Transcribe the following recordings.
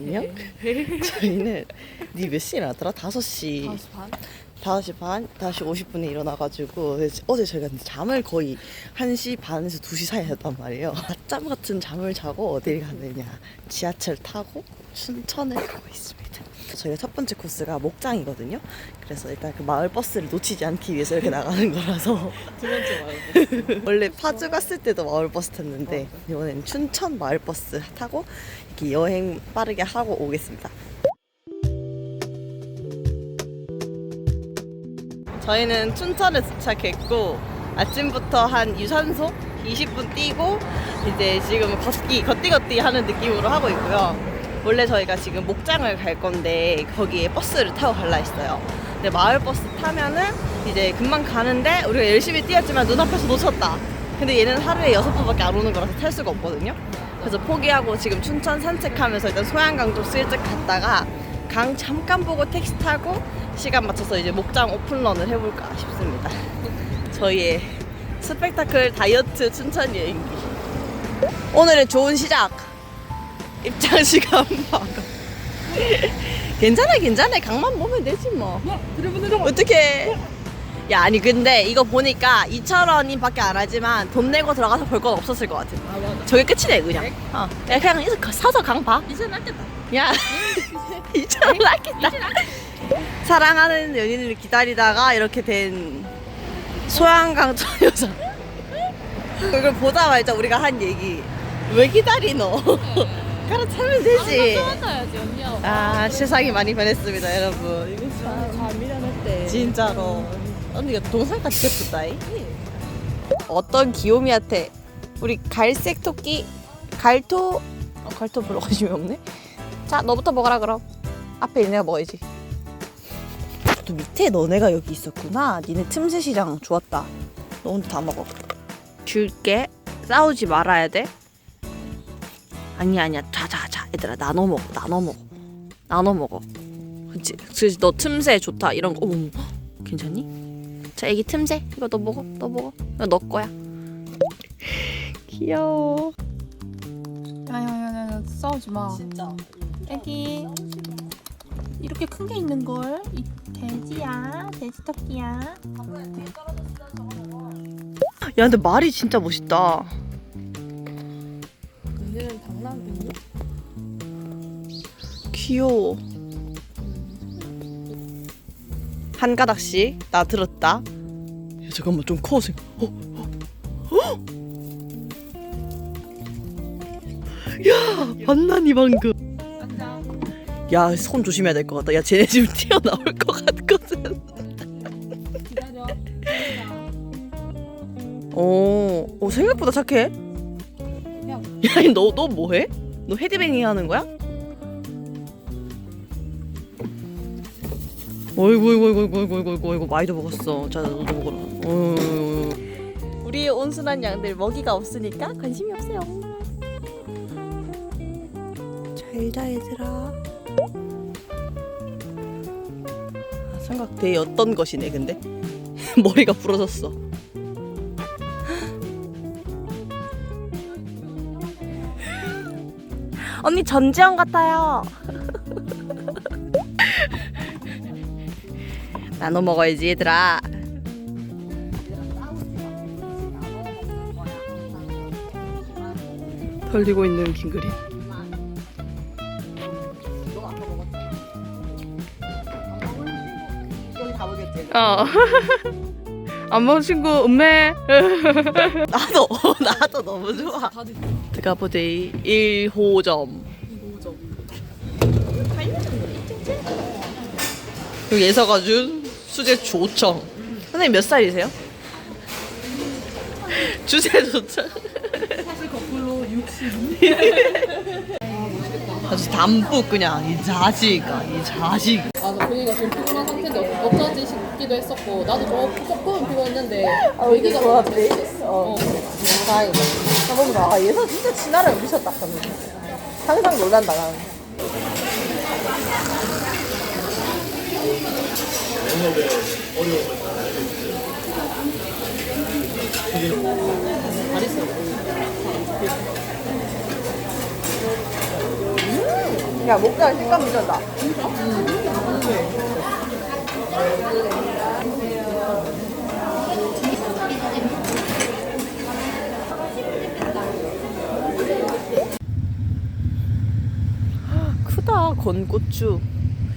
안녕. 저희는 니 몇 시에 일어났더라? 5시. 5시 반? 5시 반, 5시 50분에 일어나가지고 어제 저희가 잠을 거의 1시 반에서 2시 사이에 잤단 말이에요. 낮잠 같은 잠을 자고 어딜 가느냐. 지하철 타고 춘천을 가고 있습니다. 저희가 첫 번째 코스가 목장이거든요. 그래서 일단 그 마을 버스를 놓치지 않기 위해서 이렇게 나가는 거라서 두 번째 말고. 원래 파주 갔을 때도 마을 버스 탔는데 이번엔 춘천 마을 버스 타고 이렇게 여행 빠르게 하고 오겠습니다. 저희는 춘천에 도착했고 아침부터 한 유산소 20분 뛰고 이제 지금 걷기 걷기 걷기 하는 느낌으로 하고 있고요. 원래 저희가 지금 목장을 갈 건데 거기에 버스를 타고 갈라 했어요. 근데 마을 버스 타면은 이제 금방 가는데 우리가 열심히 뛰었지만 눈앞에서 놓쳤다. 근데 얘는 하루에 여섯 번밖에 안 오는 거라서 탈 수가 없거든요. 그래서 포기하고 지금 춘천 산책하면서 일단 소양강 좀 슬쩍 갔다가 강 잠깐 보고 택시 타고 시간 맞춰서 이제 목장 오픈런을 해볼까 싶습니다. 저희의 스펙타클 다이어트 춘천 여행기. 오늘의 좋은 시작. 입장 시간 바로. 괜찮아, 괜찮아. 강만 보면 되지 뭐. 어떻게? 야, 아니 근데 이거 보니까 2,000원이 밖에 안 하지만 돈 내고 들어가서 볼 건 없었을 것 같아. 아 맞아. 저게 끝이네 그냥. 어. 야, 그냥 이거 사서 강 봐. 이제 낫겠다. 야, 이처럼 낫겠다. 사랑하는 연인을 기다리다가 이렇게 된 소양강 처여자. 이걸 보자마자 우리가 한 얘기. 왜 기다리노? 갈아타면 되지. 만나야지 언니야. 아, 세상이 많이 변했습니다, 여러분. 이거 참. 다 밀어냈대. 진짜로. 언니가 동상까지 됐었다이. 어떤 귀요미한테 우리 갈색 토끼 갈토 어, 갈토 별로 관심이 없네. 자, 너부터 먹어라 그럼. 앞에 있는 애가 먹어야지. 또 밑에 너네가 여기 있었구나. 니네 틈새 시장 좋았다. 너 혼자 다 먹어. 줄게. 싸우지 말아야 돼. 아니야 아니야. 자자자. 얘들아 나눠 먹어. 나눠 먹어. 나눠 먹어. 그치? 그치 너 틈새 좋다 이런 거. 어머, 괜찮니? 자 애기 틈새 이거 너 먹어. 너 먹어. 이거 너 거야. 귀여워. 야야야야 싸우지 마. 진짜. 애기 이렇게 큰 게 있는 걸. 이 돼지야, 돼지 토끼야. 야 근데 말이 진짜 멋있다. 얘는 장난이니? 귀여워. 한 가닥씩 나 들었다. 야, 잠깐만 좀 커. 생. 어, 어, 어? 야 만나니 방금. 야 손 조심해야 될 것 같다. 야 쟤네 지금 튀어나올 것 같거든. 기다려. 오, 오 생각보다 착해. 야. 야, 너, 너 뭐해? 너 헤드뱅잉 하는 거야? 어이구, 어이구, 어이구, 어이구, 어이구, 어이구, 어이구, 많이도 먹었어. 자, 너도 먹어라. 어이구. 우리의 온순한 양들 먹이가 없으니까 관심이 없어요. 잘자 얘들아. 아, 생각 되게 어떤 것이네, 근데 머리가 부러졌어. 언니 전지현 같아요. 나눠 먹어야지 얘들아. 털리고 있는 긴그리. 어. 안 먹은 친구 음매. 나도 나도 너무 좋아. 다들 드가보데이 1호점. 이거죠. 그리고 예서가 준 수제 조청. 선생님 몇 살이세요? 주제 조청. 사실 거꾸로 62. 아주 담뿍 그냥 이 자식아 이 자식. 맞아, 그니까 좀 피곤한 상태인데 어쩌지 싶기도 했었고 나도 조- 조금 피곤했는데 아, 얘기가 좋아, 너무 네. 어. 어. 다행이다. 가봅니다. 아, 예서 진짜 진화를 미쳤다. 항상 놀란다 나는. 잘했어. 야 목살 식감 미쳤다. 크다 건고추.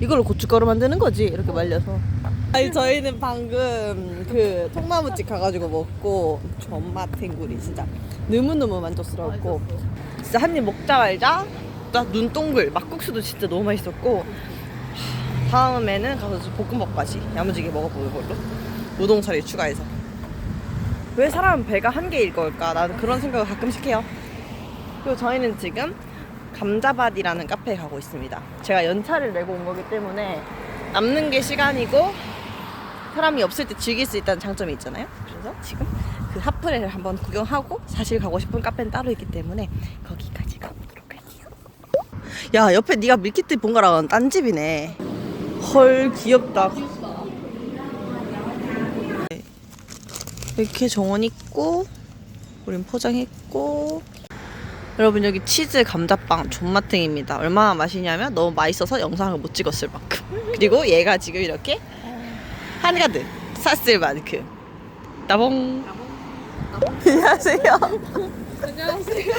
이걸로 고춧가루 만드는 거지 이렇게 말려서. 아니 저희는 방금 그 통나무집 가가지고 먹고 존맛 탱구리 진짜 너무너무 만족스러웠고 진짜 한 입 먹자 말자? 나 눈동글 막국수도 진짜 너무 맛있었고 하, 다음에는 가서 좀 볶음밥까지 야무지게 먹어보는 걸로 우동사리 추가해서. 왜 사람은 배가 한 개일 걸까? 나는 그런 생각을 가끔씩 해요. 그리고 저희는 지금 감자밭이라는 카페에 가고 있습니다. 제가 연차를 내고 온 거기 때문에 남는 게 시간이고 사람이 없을 때 즐길 수 있다는 장점이 있잖아요. 그래서 지금 그 하프레를 한번 구경하고 사실 가고 싶은 카페는 따로 있기 때문에 거기까지 가보도록 할게요. 야 옆에 네가 밀키트 본 거랑은 딴 집이네. 헐 귀엽다. 이렇게 정원 있고 우린 포장했고 여러분 여기 치즈 감자빵 존맛탱입니다. 얼마나 맛있냐면 너무 맛있어서 영상을 못 찍었을 만큼. 그리고 얘가 지금 이렇게 한가득 샀을 만큼. 나봉. 안녕하세요. 안녕하세요.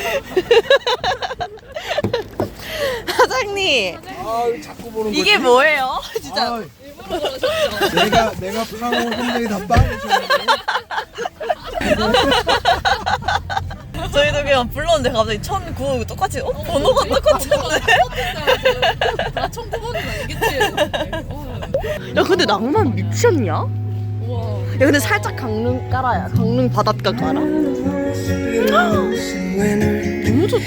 사장님 아, 자꾸 보는 거지. 이게 뭐예요? 진짜 아, 내가 내가 파고 혼자이 다 빠지셨네. 저희도 그냥 불렀는데 갑자기 1009 똑같이 어? 번호가 똑같은데? 나 1900원은 아니겠지? 어. 야 근데 낭만 미쳤냐? 야. 근데 살짝 강릉 깔아야 강릉 바닷가 깔아 너무 좋다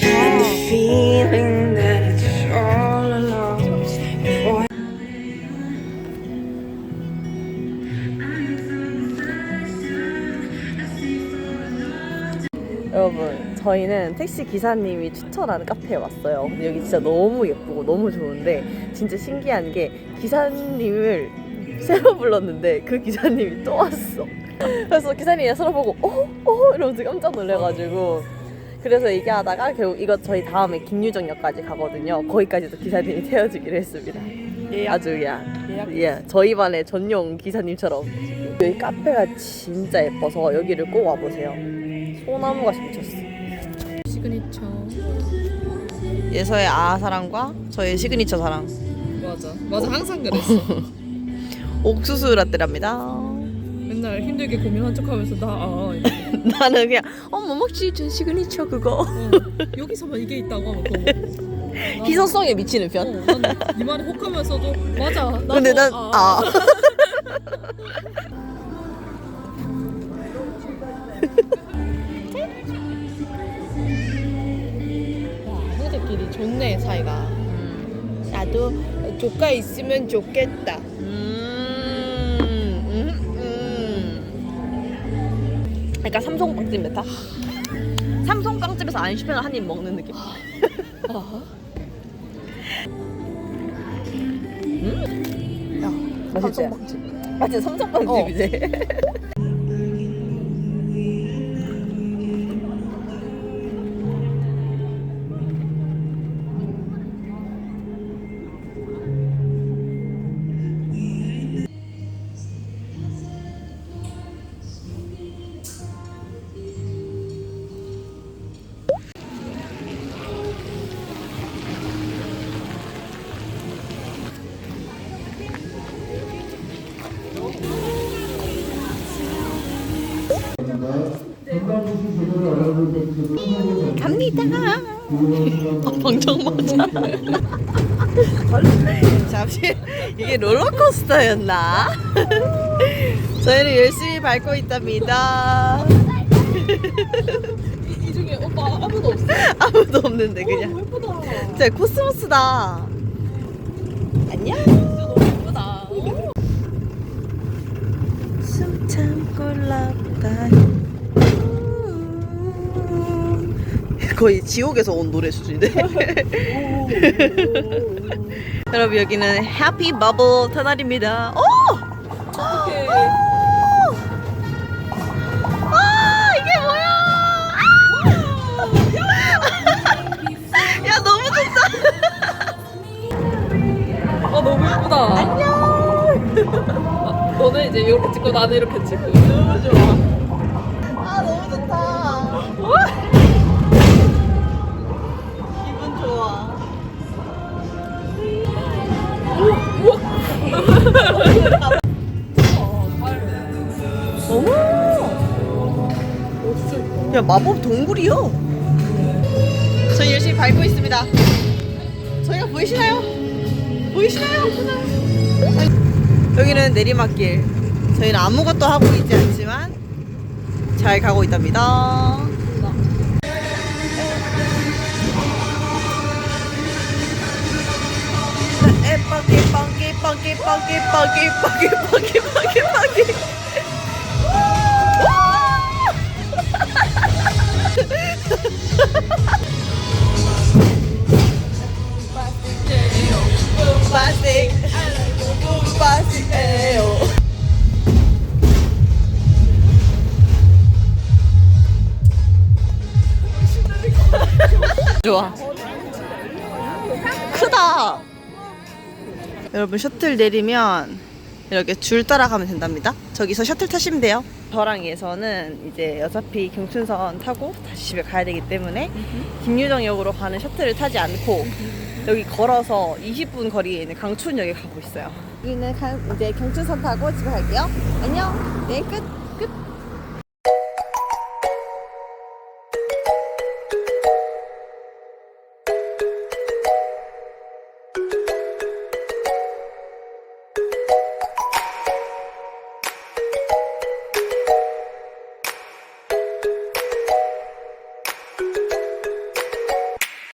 여러분 저희는 택시 기사님이 추천하는 카페에 왔어요 근데 여기 진짜 너무 예쁘고 너무 좋은데 진짜 신기한 게 기사님을 새로 불렀는데 그 기사님이 또 왔어 그래서 기사님이 서로 보고 어? 어? 이러면서 깜짝 놀래가지고 그래서 얘기하다가 결국 이거 저희 다음에 김유정역까지 가거든요 거기까지도 기사님이 태워주기로 했습니다 아주 야, 예, 저희 반의 전용 기사님처럼 여기 카페가 진짜 예뻐서 여기를 꼭 와보세요 소나무가 미쳤어 시그니처. 예서의 아사랑과 저의 시그니처 사랑 맞아. 맞아. 항상 그랬어. 옥수수 라떼랍니다 맨날 힘들게 고민한 척하면서 나 아, 이렇게. 나는 그냥 어 뭐 먹지 전 시그니처 그거 어, 여기서만 이게 있다고 먹고. 희소성에 미치는 편 어, 난네 말에 혹하면서도 맞아. 나도, 근데 난 아. 형제끼리 좋네 사이가. 나도 조카 있으면 좋겠다. 음, 그러니까 삼성 빵집 메타. 삼성 빵집에서 안 시켜서 한입 먹는 느낌. 음? 야, 맛있지? 삼성 빵집. 맞지? 삼성 빵집이지. 갑니다. 어, 방정 맞아. 잠시 이게 롤러코스터였나? 저희는 열심히 밟고 있답니다. 이 중에 오빠 아무도 없어. 아무도 없는데 그냥. 예쁘다. 진짜 코스모스다. 안녕. 진짜 너무 예쁘다. 숨 참고 랍다. 거의 지옥에서 온 노래 수준인데. 여러분 여기는 해피 버블 터널입니다. 오! 어떡해. 아 이게 뭐야? 아! 야 너무 좋다. 너무 예쁘다. 안녕. 너는 이제 이렇게 찍고 나는 이렇게 찍고. 너무 좋아. 아 너무 좋다. 어머. 야 마법 동굴이요. 저희 열심히 밟고 있습니다. 저희가 보이시나요? 보이시나요? 여기는 내리막길. 저희는 아무것도 하고 있지 않지만 잘 가고 있답니다. 뻥기 뻥기 뻐기 뻐기 뻐기 뻐기 뻐기 뻐기 뻐기 Bombastic, bombastic, ayo. 좋아. 크다. 여러분 셔틀 내리면 이렇게 줄 따라가면 된답니다. 저기서 셔틀 타시면 돼요. 저랑 예서는 이제 어차피 경춘선 타고 다시 집에 가야 되기 때문에 김유정역으로 가는 셔틀을 타지 않고 여기 걸어서 20분 거리에 있는 강촌역에 가고 있어요. 강- 이제 경춘선 타고 집에 갈게요. 안녕. 네 끝 끝.